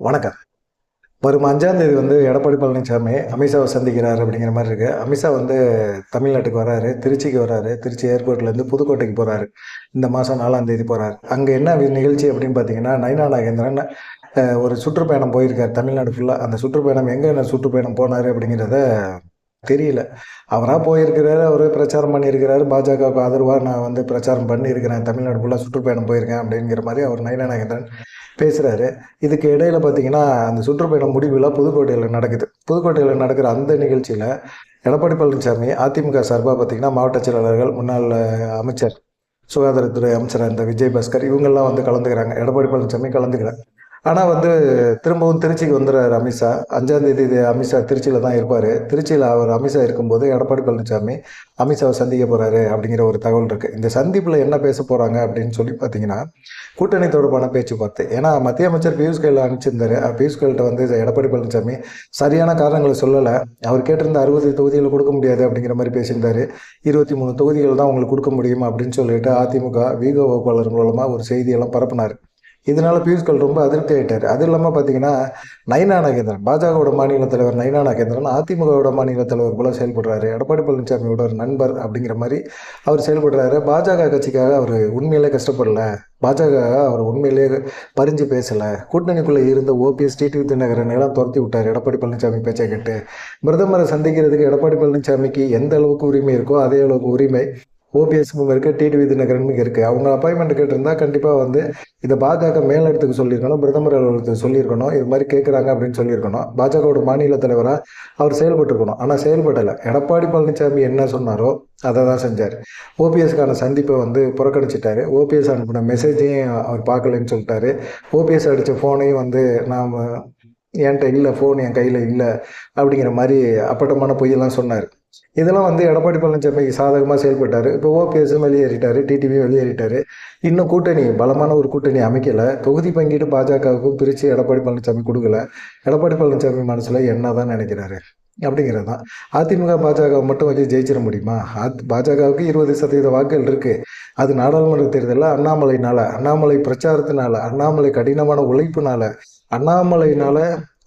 வணக்கம். வரும் அஞ்சாம் தேதி வந்து எடப்பாடி பழனிசாமி அமித்ஷாவை சந்திக்கிறார் அப்படிங்கிற மாதிரி இருக்கு. அமித்ஷா வந்து தமிழ்நாட்டுக்கு வராரு திருச்சிக்கு வராரு திருச்சி ஏர்போர்ட்லேருந்து புதுக்கோட்டைக்கு போறாரு. இந்த மாதம் நாலாம் தேதி போறாரு. அங்கே என்ன வி- நிகழ்ச்சி அப்படின்னு பார்த்தீங்கன்னா நயனா நாகேந்திரன் ஒரு சுற்றுப்பயணம் போயிருக்கார் தமிழ்நாடு ஃபுல்லாக அந்த சுற்றுப்பயணம் எங்கே என்ன சுற்றுப்பயணம் போனார் அப்படிங்கிறத தெரியல. அவராக போயிருக்கிறாரு அவர் பிரச்சாரம் பண்ணியிருக்கிறாரு பாஜகவுக்கு ஆதரவாக நான் வந்து பிரச்சாரம் பண்ணியிருக்கிறேன் தமிழ்நாடு ஃபுல்லாக சுற்றுப்பயணம் போயிருக்கேன் அப்படிங்கிற மாதிரி அவர் நைனா பேசுகிறாரு இதுக்கு இடையில் பார்த்தீங்கன்னா அந்த சுற்றுப்பயணம் முடிவில் புதுக்கோட்டையில் நடக்குது. புதுக்கோட்டையில் நடக்கிற அந்த நிகழ்ச்சியில் எடப்பாடி பழனிசாமி அதிமுக சார்பாக பார்த்தீங்கன்னா மாவட்ட செயலாளர்கள் முன்னாள் அமைச்சர் சுகாதாரத்துறை அமைச்சராக இருந்த விஜய் பாஸ்கர் இவங்கெல்லாம் வந்து கலந்துக்கிறாங்க. எடப்பாடி பழனிசாமி கலந்துக்கிறாங்க ஆனால் வந்து திரும்பவும் திருச்சிக்கு வந்துடுறாரு அமித்ஷா. அஞ்சாந்தேதி இது அமித்ஷா திருச்சியில் தான் இருப்பார். திருச்சியில் அவர் அமித்ஷா இருக்கும்போது எடப்பாடி பழனிசாமி அமித்ஷாவை சந்திக்க போகிறாரு அப்படிங்கிற ஒரு தகவல் இருக்குது இந்த சந்திப்பில் என்ன பேச போகிறாங்க அப்படின்னு சொல்லி பார்த்தீங்கன்னா கூட்டணி தொடர்பான பேச்சுவார்த்தை. ஏன்னா மத்திய அமைச்சர் பியூஷ் கோயில் அனுப்பிச்சிருந்தாரு. பியூஷ் கோயில்கிட்ட வந்து எடப்பாடி பழனிசாமி சரியான காரணங்களை சொல்லலை. அவர் கேட்டிருந்த அறுபது தொகுதிகள் கொடுக்க முடியாது அப்படிங்கிற மாதிரி பேசியிருந்தாரு. இருபத்தி மூணு தொகுதிகள் தான் உங்களுக்கு கொடுக்க முடியும் அப்படின்னு சொல்லிட்டு அதிமுக வீக வகுப்பாளர் மூலமாக ஒரு செய்தியெல்லாம் பரப்புனார். இதனால பியூஷ் கோயல் ரொம்ப அதிருப்தி ஆயிட்டார். அது இல்லாமல் பார்த்தீங்கன்னா நயனா நாகேந்திரன் பாஜகவோட மாநில தலைவர் நயனா நாகேந்திரன் அதிமுகவோட மாநில தலைவர் போல செயல்படுறாரு. எடப்பாடி பழனிசாமியோட ஒரு நண்பர் அப்படிங்கிற மாதிரி அவர் செயல்படுறாரு. பாஜக கட்சிக்காக அவர் உண்மையிலே கஷ்டப்படல. பாஜக அவர் உண்மையிலேயே பறிஞ்சு பேசலை. கூட்டணிக்குள்ளே இருந்த ஓபிஎஸ் டிடிவி தினகரன் எல்லாம் துரத்தி விட்டார். எடப்பாடி பழனிசாமி பேச்சை கேட்டு பிரதமரை சந்திக்கிறதுக்கு எடப்பாடி பழனிசாமிக்கு எந்த அளவுக்கு உரிமை இருக்கோ அதே அளவுக்கு உரிமை ஓபிஎஸ்க்கும் இருக்குது டிடிவி தினகரனுக்கு இருக்குது அவங்க அப்பாயின்மெண்ட் கேட்டிருந்தால் கண்டிப்பாக வந்து இதை பாஜக மேலிடத்துக்கு சொல்லியிருக்கணும் பிரதமர் அலுவலகத்துக்கு சொல்லியிருக்கணும் இது மாதிரி கேட்குறாங்க அப்படின்னு சொல்லியிருக்கணும். பாஜகவோட மாநில தலைவராக அவர் செயல்பட்டுருக்கணும். ஆனால் செயல்படலை. எடப்பாடி பழனிசாமி என்ன சொன்னாரோ அதை தான் செஞ்சார். ஓபிஎஸ்க்கான சந்திப்பை வந்து புறக்கணிச்சிட்டாரு. ஓபிஎஸ் அனுப்பின மெசேஜையும் அவர் பார்க்கலன்னு சொல்லிட்டாரு. ஓபிஎஸ் அடித்த ஃபோனையும் வந்து நாம் என்கிட்ட இல்லை ஃபோன் என் கையில் இல்லை அப்படிங்கிற மாதிரி அப்பட்டமான பொய்யெல்லாம் சொன்னார். இதெல்லாம் வந்து எடப்பாடி பழனிசாமிக்கு சாதகமாக செயல்பட்டார். இப்போ ஓபிஎஸும் வெளியேறிட்டார் டிடிவியும் வெளியேறிட்டார். இன்னும் கூட்டணி பலமான ஒரு கூட்டணி அமைக்கலை. தொகுதி பங்கீடு பாஜகவுக்கும் பிரித்து எடப்பாடி பழனிசாமி கொடுக்கல. எடப்பாடி பழனிசாமி மனசில் என்ன தான் நினைக்கிறாரு? அப்படிங்கிறது தான். அதிமுக பாஜக மட்டும் வச்சு ஜெயிச்சிட முடியுமா? அத் பாஜகவுக்கு இருபது சதவீத வாக்குகள் இருக்குது அது நாடாளுமன்ற தேர்தலில் அண்ணாமலைனால அண்ணாமலை பிரச்சாரத்தினால அண்ணாமலை கடினமான உழைப்புனால அண்ணாமலைனால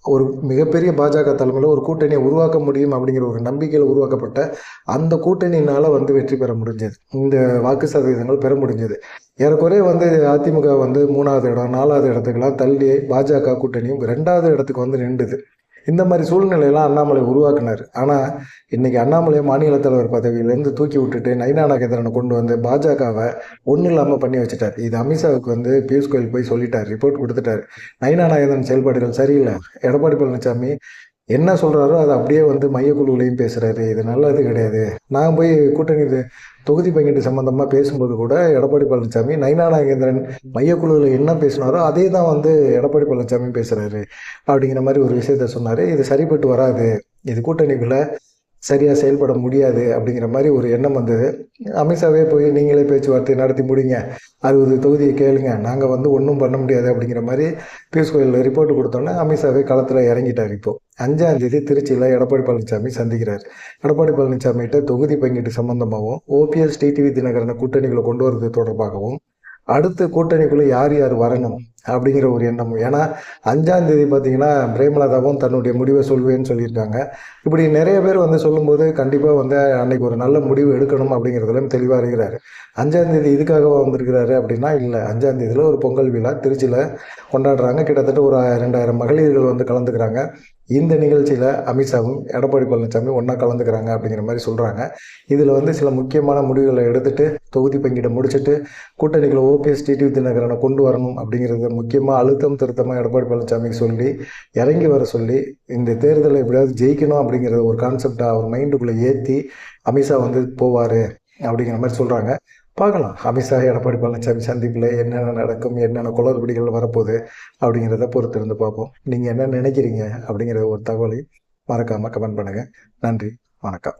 ஒரு மிகப்பெரிய பாஜக தலைமையில் ஒரு கூட்டணியை உருவாக்க முடியும் அப்படிங்கிற ஒரு நம்பிக்கையில் உருவாக்கப்பட்ட அந்த கூட்டணியினால் வந்து வெற்றி பெற முடிஞ்சது. இந்த வாக்கு சதவீதங்கள் பெற முடிஞ்சது. ஏறக்குறைய வந்து அதிமுக வந்து மூணாவது இடம் நாலாவது இடத்துக்கெல்லாம் தள்ளி பாஜக கூட்டணியும் ரெண்டாவது இடத்துக்கு வந்து நின்றுது. இந்த மாதிரி சூழ்நிலையெல்லாம் அண்ணாமலை உருவாக்குனார். ஆனால் இன்றைக்கி அண்ணாமலையை மாநில தலைவர் பதவியிலேருந்து தூக்கி விட்டுட்டு நைனா நாகேந்திரனை கொண்டு வந்து பாஜகவை ஒன்றும் இல்லாமல் பண்ணி வச்சுட்டார். இது அமித்ஷாவுக்கு வந்து பியூஷ் கோயில் போய் சொல்லிட்டார் ரிப்போர்ட் கொடுத்துட்டார். நைனா நாகேந்திரன் செயல்பாடுகள் சரியில்லை. எடப்பாடி பழனிசாமி என்ன சொல்கிறாரோ அதை அப்படியே வந்து மையக்குழுவிலையும் பேசுகிறாரு இது நல்லது கிடையாது. நான் போய் கூட்டணி தொகுதி பங்கீட்டு சம்மந்தமாக பேசும்போது கூட எடப்பாடி பழனிசாமி நைனா நாகேந்திரன் மையக்குழுவில் என்ன பேசினாரோ அதே தான் வந்து எடப்பாடி பழனிசாமி பேசுகிறாரு அப்படிங்கிற மாதிரி ஒரு விஷயத்த சொன்னார். இது சரிப்பட்டு வராது. இது கூட்டணிக்குள்ளே சரியாக செயல்பட முடியாது அப்படிங்கிற மாதிரி ஒரு எண்ணம் வந்தது. அமித்ஷாவே போய் நீங்களே பேச்சுவார்த்தை நடத்தி முடிங்க. அறுபது தொகுதியை கேளுங்க. நாங்கள் வந்து ஒன்றும் பண்ண முடியாது அப்படிங்கிற மாதிரி பியூஷ் கோயல் ரிப்போர்ட் கொடுத்தோன்னே அமித்ஷாவே களத்தில் இறங்கிட்டார் இப்போது அஞ்சாம் தேதி திருச்சியில் எடப்பாடி பழனிசாமி சந்திக்கிறார். எடப்பாடி பழனிசாமிகிட்ட தொகுதி பங்கீட்டு சம்பந்தமாகவும் ஓபிஎஸ் டிடிவி தினகரனை கூட்டணிகளை கொண்டு வரது தொடர்பாகவும் அடுத்த கூட்டணிக்குள்ளே யார் யார் வரணும் அப்படிங்கிற ஒரு எண்ணம். ஏன்னா அஞ்சாம் தேதி பார்த்தீங்கன்னா பிரேமலதாவும் தன்னுடைய முடிவை சொல்வேன்னு சொல்லியிருக்காங்க. இப்படி நிறைய பேர் வந்து சொல்லும்போது கண்டிப்பாக வந்து அன்னைக்கு ஒரு நல்ல முடிவு எடுக்கணும் அப்படிங்கிறதுல தெளிவாக இருக்கிறாரு. அஞ்சாம் தேதி இதுக்காக வந்திருக்கிறாரு அப்படின்னா இல்லை. அஞ்சாம் தேதியில் ஒரு பொங்கல் விழா திருச்சியில் கொண்டாடுறாங்க. கிட்டத்தட்ட ஒரு ரெண்டாயிரம் மகளிர்கள் வந்து கலந்துக்கிறாங்க. இந்த நிகழ்ச்சியில் அமித்ஷாவும் எடப்பாடி பழனிசாமி ஒன்றா கலந்துக்கிறாங்க அப்படிங்கிற மாதிரி சொல்கிறாங்க இதில் வந்து சில முக்கியமான முடிவுகளை எடுத்துகிட்டு தொகுதி பங்கீடை முடிச்சுட்டு கூட்டணிகளை ஓபிஎஸ் டிடிவி தினகரனை கொண்டு வரணும் அப்படிங்கிறது முக்கியமாக அழுத்தம் திருத்தமாக எடப்பாடி பழனிசாமிக்கு சொல்லி இறங்கி வர சொல்லி இந்த தேர்தலை எப்படியாவது ஜெயிக்கணும் அப்படிங்கிற ஒரு கான்செப்டை அவர் மைண்டுக்குள்ளே ஏற்றி அமித்ஷா வந்து போவார் அப்படிங்கிற மாதிரி சொல்கிறாங்க பார்க்கலாம். அமித்ஷா எடப்பாடி பழனிசாமி சந்திப்பில் என்னென்ன நடக்கும் என்னென்ன குளறுபடிகள் வரப்போகுது அப்படிங்கிறத பொறுத்து இருந்து பார்ப்போம். நீங்கள் என்ன நினைக்கிறீங்க அப்படிங்கிற ஒரு தகவலை மறக்காமல் கமெண்ட் பண்ணுங்கள் நன்றி வணக்கம்.